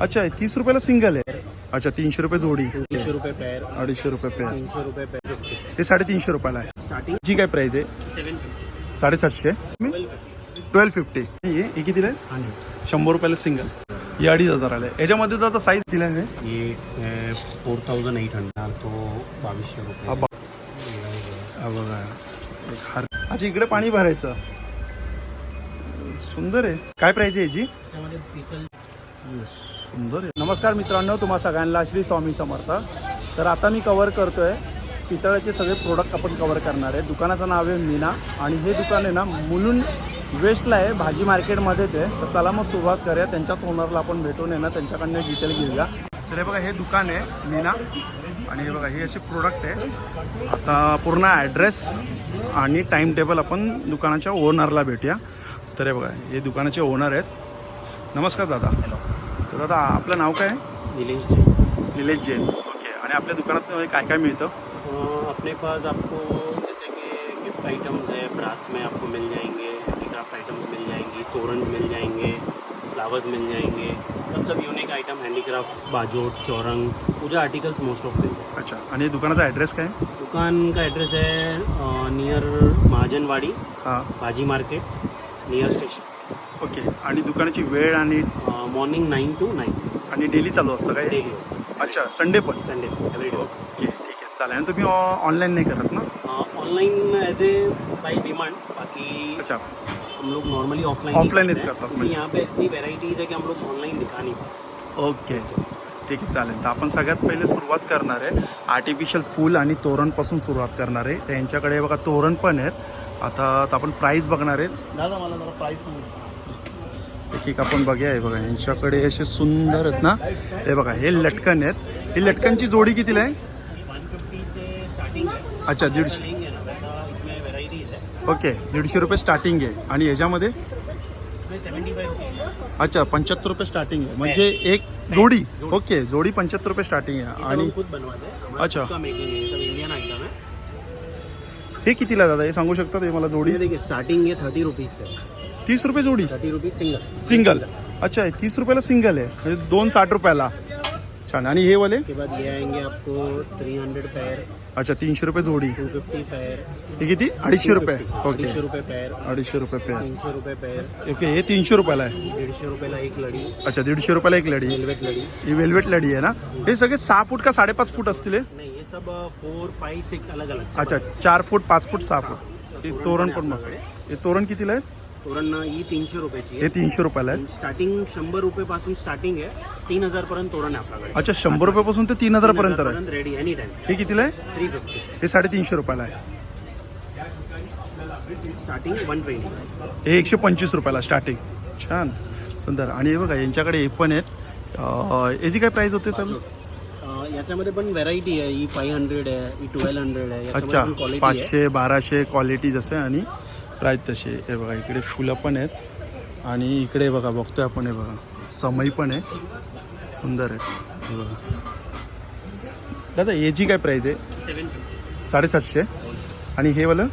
अच्छा तीस रुपयाला सिंगल आहे. अच्छा तीनशे रुपये जोडी. तीनशे रुपये पेअर अडीचशे रुपये पेअर तीनशे रुपये पेअर हे साडेतीनशे रुपयाला आहे. स्टार्टिंग जी काय प्राइस आहे? सेवन साडेसातशे. ट्वेल्व फिफ्टी हे कितीला आहे? शंभर रुपयाला सिंगल हे अडीच हजाराला आहे. याच्यामध्ये तर आता साईज दिला आहे. ये फोर थाउजंड एट हंड्रेड तो बावीसशे रुपये. बा- हा बघा. एक हार अच्छा इकडे पाणी भरायचं. सुंदर आहे. काय प्राइस आहे याची? त्याच्यामध्ये पिकल सुंदर नमस्कार मित्रांनो तुम्हा सगळ्यांना श्री स्वामी समर्थ. तर आता मी कवर करतोय पितळाचे सगळे प्रोडक्ट आपण कवर करणार आहे. दुकानाचं नाव आहे मीना आणि हे दुकान आहे ना मुलून वेस्टला आहे भाजी मार्केटमध्येच आहे. तर चला मग सुरुवात करूया. त्यांच्याच ओनरला आपण भेटून आहे ना त्यांच्याकडनं डिटेल घेऊया. तर हे बघा हे दुकान आहे मीना. आणि हे बघा हे असे प्रोडक्ट आहे. आता पूर्ण ॲड्रेस आणि टाईम टेबल आपण दुकानाच्या ओनरला भेटूया. तर हे बघा हे दुकानाचे ओनर आहेत. नमस्कार दादा. तर दादा आपलं नाव काय? आहे नीलेश जी निलेश जैन. ओके. आणि आपल्या दुकानात काय काय मिळतं? अपने पास आपको जैसे कि गिफ्ट आइटम्स है ब्रास में आपको मिल जाएंगे हैंडीक्राफ्ट आइटम्स मिल जाएंगी तोरन्स मिल जाएंगे फ्लावर्स मिल जाएंगे। सब सब यूनिक आइटम हैंडीक्राफ्ट बाजोट चौरंग पूजा आर्टिकल्स मोस्ट ऑफ मिल जाएंगे अच्छा. आणि दुकानाचा ॲड्रेस काय? आहे? दुकान का एड्रेस है नियर महाजनवाड़ी हां. भाजी मार्केट नियर स्टेशन ओके. आणि दुकानाची वेळ आणि मॉर्निंग नाइन टू नाइन आणि डेली चालू असतं काय डेली अच्छा संडे पण? संडे एवरी डे ओके ठीक आहे. चालेल. आणि तुम्ही ऑनलाईन नाही करत ना? ऑनलाइन एज ए बाई डिमांड बाकी अच्छा. हम लोग नॉर्मली ऑफलाइन हिच करतात क्योंकि म्हणजे. यहाँ पे इतनी वेराइटीज है कि हम लोग ऑनलाइन दिखा नहीं पाते। ओके. ठीक आहे चालेल. तर आपण सगळ्यात पहिले सुरुवात करणार आहे. आर्टिफिशियल फूल आणि तोरणपासून सुरुवात करणार आहे. त्यांच्याकडे बघा तोरण पण आहेत. आता आपण प्राईस बघणार आहे. दादा मला जरा प्राईस एक एक आपण बघूया. हे बघा यांच्याकडे असे सुंदर आहेत ना. हे बघा हे लटकन आहेत. ही लटकनची जोडी कितीला आहे? अच्छा दीडशे. है ओके दीडशे रुपये स्टार्टिंग आहे. आणि याच्यामध्ये? अच्छा पंच्याहत्तर रुपये स्टार्टिंग आहे. म्हणजे एक जोडी. ओके जोडी पंच्याहत्तर रुपये स्टार्टिंग आहे. आणि अच्छा. है कितीला दादा? हे सांगू शकता ते मला जोडी? स्टार्टिंग ये थर्टी रुपीज़ तीस रुपये जोडी? थर्टी रुपीज़ सिंगल सिंगल अच्छा हे तीस रुपयाला सिंगल आहे. म्हणजे दोन साठ रुपयाला. छान. आणि हे वाले? उसके बाद ये आएंगे आपको थ्री हंड्रेड पैर अच्छा तीनशे रुपये जोडी. टू फिफ्टी पैर हे किती? अडीचशे रुपये. ओके रुपये पैर अडीचशे रुपये पेअर तीनशे रुपये पैर ओके हे तीनशे रुपयाला आहे. दीडशे रुपयाला एक लडी. अच्छा दीडशे रुपयाला एक लढी वेलवेट लडी. ही वेल्वेट लढी आहे ना? हे सगळे सहा फूट का साडेपाच फूट असतील हे? नहीं ये सब फोर फाइव सिक्स अलग अलग अच्छा चार फूट पाच फूट सहा फूट. हे तोरण पण मस्त आहे. हे तोरण कितीला आहे? तोरण ही तीनशे रुपयाची हे आहे. तीनशे रुपयाला आहे? स्टार्टिंग शंभर रुपयापासून स्टार्टिंग आहे. तीन हजार पर्यंत तोरण आहे आपल्याकडे. अच्छा शंभर रुपयापासून ते तीन हजारपर्यंत आहे. रेडी एनी टाइम हे कितीला आहे? थ्री फिफ्टी हे साडेतीनशे रुपयाला आहे. स्टार्टिंग वन ट्वेंटी हे एकशे पंचवीस रुपयाला स्टार्टिंग छान. सुंदर. आणि हे बघा यांच्याकडे हे पण आहेत. अं, याची काय प्राईस होते चालू याच्यामध्ये पण व्हरायटी आहे. ही फाईव्ह हंड्रेड आहे ही ट्वेल्व हंड्रेड आहे. अच्छा क्वालिटी आहे. पाचशे बाराशे क्वालिटी जसं आणि प्राईस तसे. हे बघा इकडे फुलं पण आहेत. आणि इकडे बघा बघतोय आपण हे बघा. समई पण आहे. सुंदर आहे. हे बघा. दादा याची काय प्राईस आहे? साडेसातशे. आणि हे वालं?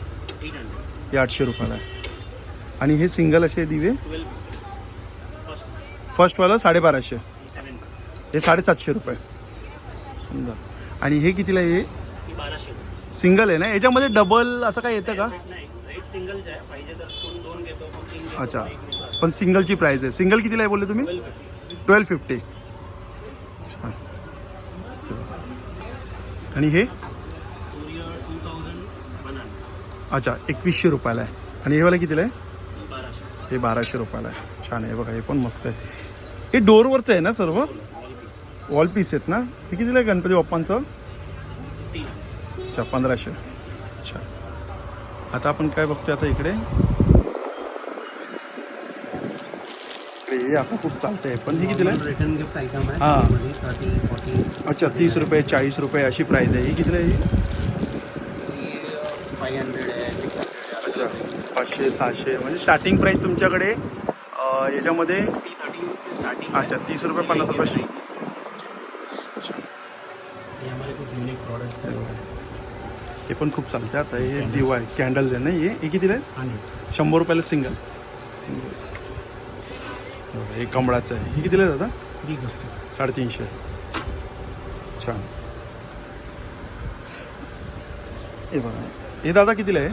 हे आठशे रुपयाला आहे. आणि हे सिंगल असे दिवे? फर्स्टवालं साडेबाराशे. हे साडेसातशे रुपये. सुंदर. आणि हे कितीला हे? सिंगल आहे ना? याच्यामध्ये डबल असं काय येतं का? सिंगलच आहे पाहिजे तर दोन दोन घेतो मग तीन घेतो अच्छा. मग एक घेतो. पण सिंगलची प्राईस आहे. सिंगल कितीला आहे बोलले तुम्ही? 1250. ट्वेल्व फिफ्टी आणि हे? सूर्य टू थाउजंड वन हंड्रेड अच्छा एकवीसशे रुपयाला आहे. आणि हे वाला कितीला आहे? ही बाराशे. हे बाराशे रुपयाला आहे. छान आहे. बघा हे पण मस्त आहे. हे डोरवरचं आहे ना सर्व? ऑल पीस वॉल पीस आहेत ना? हे कितीला आहे गणपती बाप्पांचं? अच्छा पंधराशे. आता आपण काय बघतोय आता इकडे? हे आता खूप चालतंय पण हे कितीला आहे? रिटर्न गिफ्ट आयटम आहे. हां. अच्छा तीस रुपये चाळीस रुपये अशी प्राईस आहे. ही कितीला आहे? ही? फाईव्ह हंड्रेड आहे सिक्स हंड्रेड आहे. अच्छा पाचशे सहाशे. म्हणजे स्टार्टिंग प्राईस तुमच्याकडे याच्यामध्ये स्टार्टिंग अच्छा, 30 रुपये, 50 रुपये. ये हमारे कुछ यूनिक प्रोडक्ट्स हैं हे पण खूप चालते आता हे दिवा आहे कॅन्डल आहे ना हे? हे कितीला आहे? शंभर रुपयाला सिंगल. सिंगल. हे कमळाचं आहे. हे कितीला आहे दादा? साडेतीनशे. छान. हे बघा. हे दादा कितीला आहे?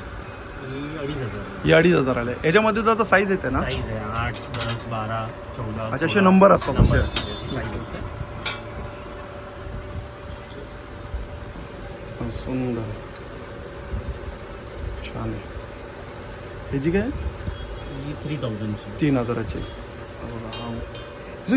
अडीच हजार. हे अडीच हजार आले याच्यामध्ये दादा साईज येते ना? साईज आहे. आठ दस बारा चौदा अच्छा, असे. नंबर असतात असे. सुंदर. छान आहे ह्याची काय? ही थ्री थाउजंडची तीन हजाराची.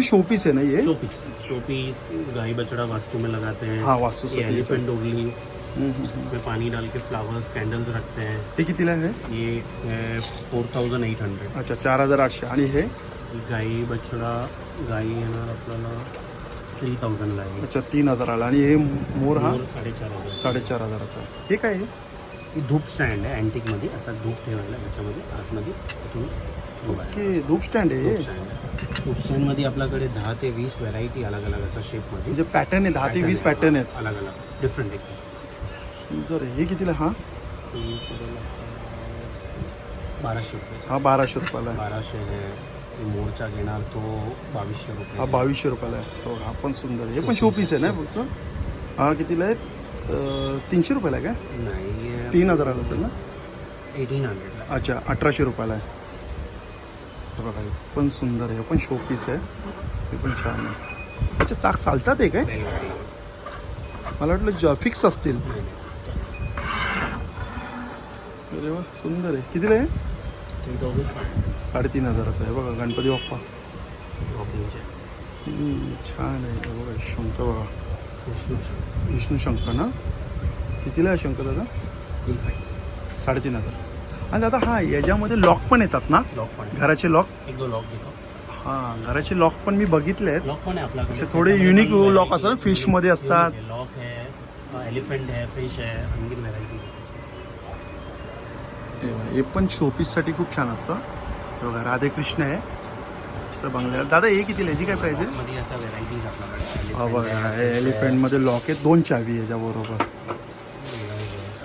शोपीस आहे ना ये शोपीस शोपीस गाय बछड़ा वास्तु में लगाते हैं. हाँ, वास्तुसाठी ये एलिफेंट डोगली हम्म, हम्म, हम्म. इसमें पानी डाल के फ्लावर्स कैंडल्स रखते हैं। हे कितीला आहे? ये फोर थाउजंड एट हंड्रेड अच्छा चार हजार आठशे. आणि हे? गाई बछडा गाई येणार आपल्याला थ्री थाउजंडला आहे अच्छा तीन हजाराला. आणि हे मोर हा? साडेचार हजार. साडेचार हजाराचा. हे काय आहे? ही धूप स्टँड आहे अँटिकमध्ये असा धूप ठेवायला याच्यामध्ये आतमध्ये इथून धूप आहे. की धूप स्टँड आहे हे? धूप स्टँड आहे. धूप स्टँडमध्ये आपल्याकडे दहा ते वीस व्हरायटी अलग अलग असा शेपमध्ये म्हणजे पॅटर्न आहे दहा ते वीस पॅटर्न आहेत. अलग अलग डिफरंट आहे. हे कितीला? हा? ही बाराशे रुपये. हा बाराशे रुपयाला बाराशे आहे. ही मोरचा घेणार तो बावीसशे हा रुपये बावीसशे रुपयाला आहे. हो, हा पण सुंदर आहे. हे पण शोपीस आहे ना फक्त? हा कितीला आहे? तीनशे रुपयाला आहे का? नाही तीन हजाराला असेल ना? एटीन हंड्रेडला अच्छा अठराशे रुपयाला आहे. हे बघा हे पण सुंदर आहे हे पण शोपीस आहे. हे पण छान आहे. अच्छा चाक चालतात आहे काय? मला वाटलं ज फिक्स असतील. अरे वा सुंदर आहे. कितीला आहे? थ्री थाउजंड फाय साडेतीन हजाराचं आहे. बघा गणपती बाप्पा. वॉकिंगचे हम्म, छान आहे. हे बघा शंकर बघा. विष्णू विष्णू शंकर ना? कितीला आहे शंकर दादा? थ्री फाईव्ह साडेतीन हजार. आणि दादा हा याच्यामध्ये लॉक पण येतात ना? लॉक पण. घराचे लॉक एक दो लॉक हां घराचे लॉक पण मी बघितले आहेत लॉक पण आहे आपल्याकडे. असे थोडे lock variety- असतात ना, fish मध्ये unique असतात. लॉक आहे एलिफंट आहे फिश आहे आणखी व्हरायटी हे पण शोपीससाठी खूप छान असतं. बघा राधेकृष्ण आहे. असं बंगल्यावर दादा हे कितीला याची काय प्राईज आहे? व्हरायटीज आपल्याकडे. बघा एलिफंटमध्ये लॉक आहे. दोन चावी आहे याच्याबरोबर.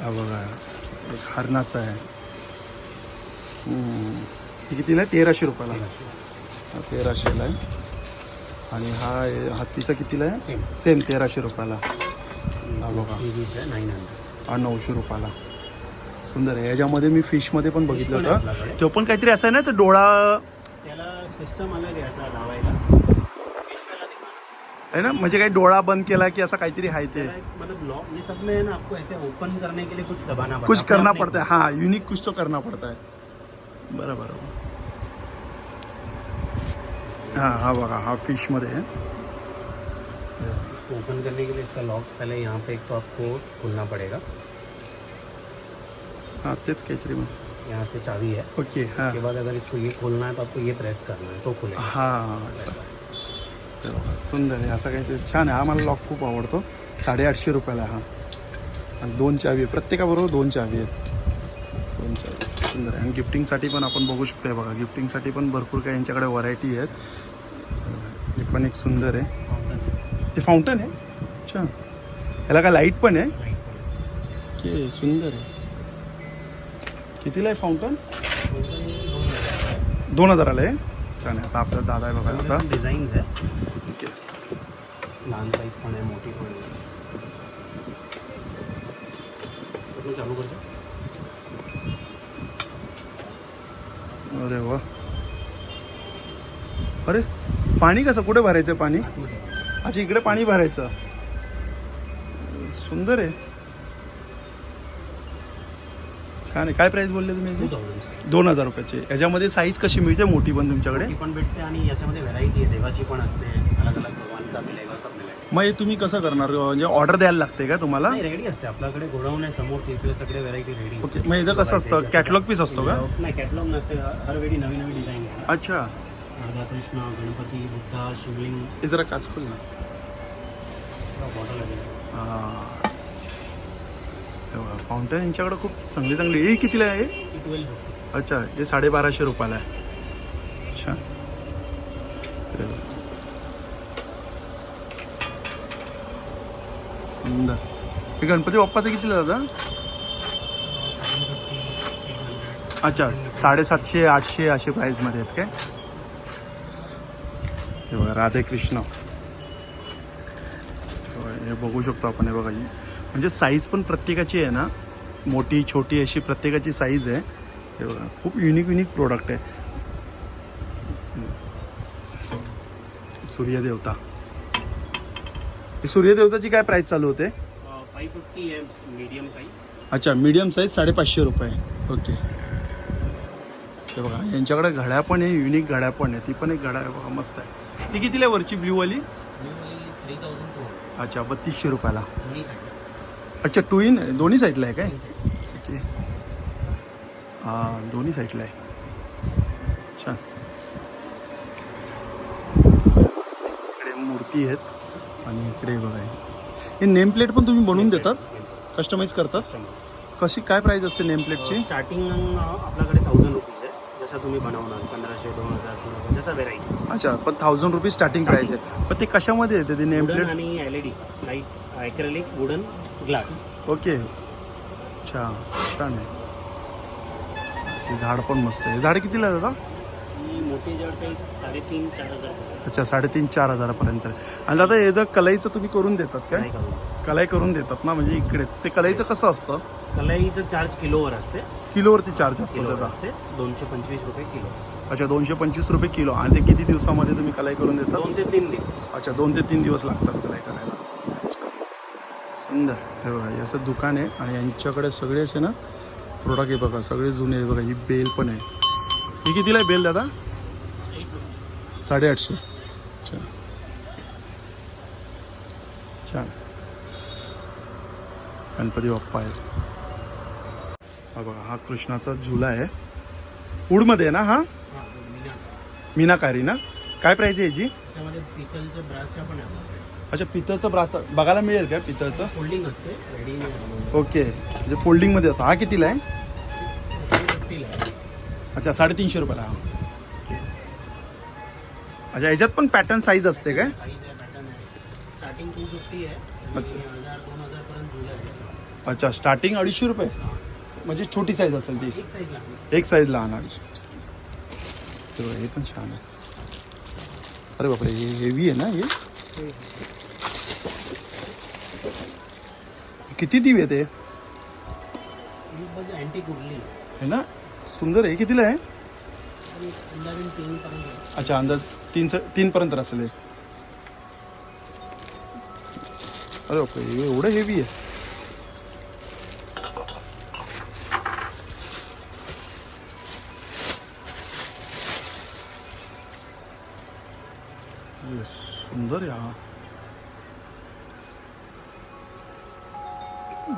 हा बघा एक हरणाचा आहे. हे कितीला आहे तेराशे रुपयाला हा तेराशेला आहे. आणि हा हत्तीचा कितीला आहे. सेम. तेराशे रुपयाला. हा बघा. नाईन हंड्रेड हा नऊशे रुपयाला. सुंदर आहे. याच्यामध्ये मी फिशमध्ये पण बघितलं पण आहे होतं आपल्याकडे. तो पण काहीतरी असं आहे ना तर डोळा त्याला सिस्टम अलग आहे असा लावायला. आहे ना? म्हणजे काही डोळा बंद केला की असं काहीतरी आहे ते. मतलब लॉक ये सब में है ना आपको ऐसे ओपन करने के लिए कुछ दबाना पड़ता कुछ करना पड़ता है हाँ युनिक कुछ तो करना पड़ता है. बरं बरं हाँ हा बघा हा फिशमध्ये आहे. इसको ओपन करने के लिए इसका लॉक पहले यहाँ पे एक तो आपको खोलना पड़ेगा. हाँ तेच काहीतरी मग. यहाँ से चाबी है. ओके हाँ. उसके बाद अगर इसको ये खोलना है तो आपको ये प्रेस करना है तो खुलेगा. हाँ बघा, सुंदर आहे. असं काहीतरी छान आहे. हा मला लॉक खूप आवडतो. साडेआठशे रुपयाला हा. आणि दोन चावी आहे प्रत्येकाबरोबर दोन चावी आहेत. दोन चावी. सुंदर आहे. आणि गिफ्टिंगसाठी पण आपण बघू शकतो आहे बघा. गिफ्टिंगसाठी पण भरपूर काही यांच्याकडे व्हरायटी आहेत. हे पण एक सुंदर आहे. हे फाउंटन आहे? अच्छा. ह्याला काय लाइट पण आहे? के सुंदर आहे. कितीला आहे फाउंटन दोन हजाराला आहे. छान आहे. आता आपला दादा आहे बघा आता. डिझाईन्स आहे. लहान साईज पण आहे मोठी पण आहे. चालू करतो. अरे वा. अरे पाणी कसं कुठे भरायचं पाणी? अच्छा इकडे पाणी भरायचं. सुंदर आहे. छान आहे. काय प्राईस बोलले तुम्ही दोन हजार रुपयाची. याच्यामध्ये साईज कशी मिळते? मोठी पण तुमच्याकडे. पण भेटते आणि याच्यामध्ये व्हरायटी आहे. देवाची पण असते. अलग अलग सब मग हे तुम्ही कसं करणार? म्हणजे ऑर्डर द्यायला लागते का तुम्हाला? नाही रेडी असते. आपल्याकडे गोडाऊन आहे समोर तिथे सगळे व्हरायटी रेडी ओके मग याचं कसं असतं? कॅटलॉग पीस असतो का? नाही कॅटलॉग नसते. हर वेळी नवी नवी डिझाईन आहे. अच्छा. राधा कृष्ण गणपती बुद्धा शिवलिंग. हे जरा काच खोल ना. बॉटल आहे. फाउंटन यांच्याकडे खूप चांगली चांगली हे कितीला आहे? ट्वेल्व अच्छा हे साडेबाराशे रुपयाला आहे. अच्छा अरे वा. सुंदर हे गणपती बाप्पाचं कितीला दादा? अच्छा साडेसातशे आठशे असे प्राईजमध्ये आहेत काय? हे बघा राधेकृष्ण हे बघू शकतो आपण हे बघा म्हणजे साईज पण प्रत्येकाची आहे ना. मोठी छोटी अशी प्रत्येकाची साईज आहे. हे बघा खूप युनिक युनिक प्रोडक्ट आहे. सूर्यदेवता. सूर्यदेवताची काय प्राईस चालू होते? फाइव फिफ्टी है मीडियम साइज अच्छा मीडियम साईज साडेपाचशे रुपये. ओके हे बघा यांच्याकडे घड्या पण आहे युनिक घड्या पण आहे. ती पण एक घड्या आहे बघा मस्त आहे. ती कितीला आहे वरची ब्ल्यूवाली थ्री थाउजेंड टू अच्छा बत्तीसशे रुपयाला. दोन्ही अच्छा टू इन दोन्ही साईडला आहे काय? ओके हां दोन्ही साईडला आहे. छान. इकडे मूर्ती आहेत. आणि इकडे बघा हे. नेम प्लेट पण तुम्ही बनवून देतात? कस्टमाइज करतात? कशी काय प्राईस असते नेम प्लेटची स्टार्टिंग आपल्याकडे थाउजंड रुपीज आहे. जसं तुम्ही बनवणार पंधराशे दोन हजार तीन हजार जसा व्हेरायटी अच्छा पण थाउजंड रुपीज स्टार्टिंग प्राईस आहे. पण ते कशामध्ये येते ते नेम प्लेट आणि L E D light acrylic wooden glass okay. अच्छा छान आहे. हे झाड पण मस्त आहे. झाड कितीला दादा? मोठी साडेतीन चार हजार अच्छा साडेतीन चार हजारापर्यंत. आणि दादा हे जर कलाईचं तुम्ही करून देतात काय? कलाई करून देतात ना म्हणजे इकडेच. ते कलाईचं कसं असतं? कलाईचं चार्ज किलोवर असते. किलोवरती चार्ज असतो त्याचा. असते. दोनशे पंचवीस रुपये किलो. अच्छा दोनशे पंचवीस रुपये किलो. आणि ते किती दिवसामध्ये तुम्ही कलाई करून देतात? दोन ते तीन दिवस. अच्छा दोन ते तीन दिवस लागतात कलाई करायला. सुंदर. हे बघा हे असं दुकान आहे आणि यांच्याकडे सगळे असे ना प्रोडक्ट आहे बघा सगळे जुने आहे बघा ही बेल पण आहे. ही कितीला आहे बेल दादा? साडेआठशे. अच्छा छान गणपती बाप्पा आहेत. हा बघा हा कृष्णाचा झुला आहे. वूडमध्ये आहे ना हा? मीनाकारी ना? काय प्राईज आहे याची? पितलचं पण आहे. अच्छा पितळचं ब्राच बघायला मिळेल का पितळचं फोल्डिंग असते ओके. म्हणजे फोल्डिंगमध्ये असं. हा कितीला आहे? आहे. अच्छा साडेतीनशे रुपयाला हा. अच्छा याच्यात पण पॅटर्न साईज असते काय? साईज आहे पॅटर्न आहे. स्टार्टिंग टू फिफ्टी आहे अच्छा. आणि हजार दोन हजारपर्यंत झुला आहे अच्छा स्टार्टिंग अडीचशे रुपये? म्हणजे छोटी साईज असेल ती. एक साईज लागली एक साईज लहान अडीचशे हे हे पण छान आहे. अरे बापरे हे हेवी आहे ना हे? किती दिवे ते ही? बघ अँटी कुर्ली है ना? सुंदर आहे. कितीला आहे? अच्छा अंदाज तीन तीनपर्यंत असेल हे अरे हे एवढं हेवी आहे. हे सुंदर आहे हा.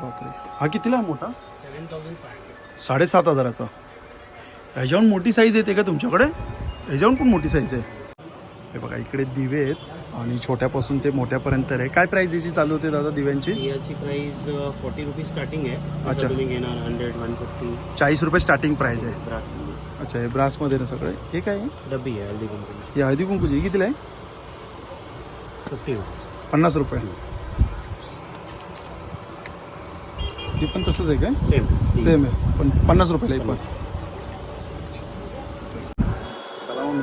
बापरे. हा कितीला मोठा? सेवन थाउजंड फाय हंड्रेड साडेसात हजाराचा. ह्याच्याहून मोठी साईज येते का तुमच्याकडे? ह्याच्याहून पण मोठी साईज आहे. हे बघा इकडे दिवे आहेत आणि छोट्यापासून ते मोठ्यापर्यंत आहे. काय प्राईज याची चालू होते दादा दिव्यांची? याची प्राइस फोर्टी रुपीज स्टार्टिंग आहे. अच्छा. तुम्ही घेणार हंड्रेड वन फिफ्टी चाळीस रुपये स्टार्टिंग प्राईज आहे. ब्रास अच्छा हे ब्रासमध्ये ना सगळे? हे काय आहे? डब्बी आहे हल्दी कंपनीची ही हळदी कुंकूची. ही कितीला आहे? फिफ्टी रुपीज पन्नास रुपये. ही पण तसंच आहे काय? सेम सेम आहे. पण पन्नास रुपयाला ही पण चला मग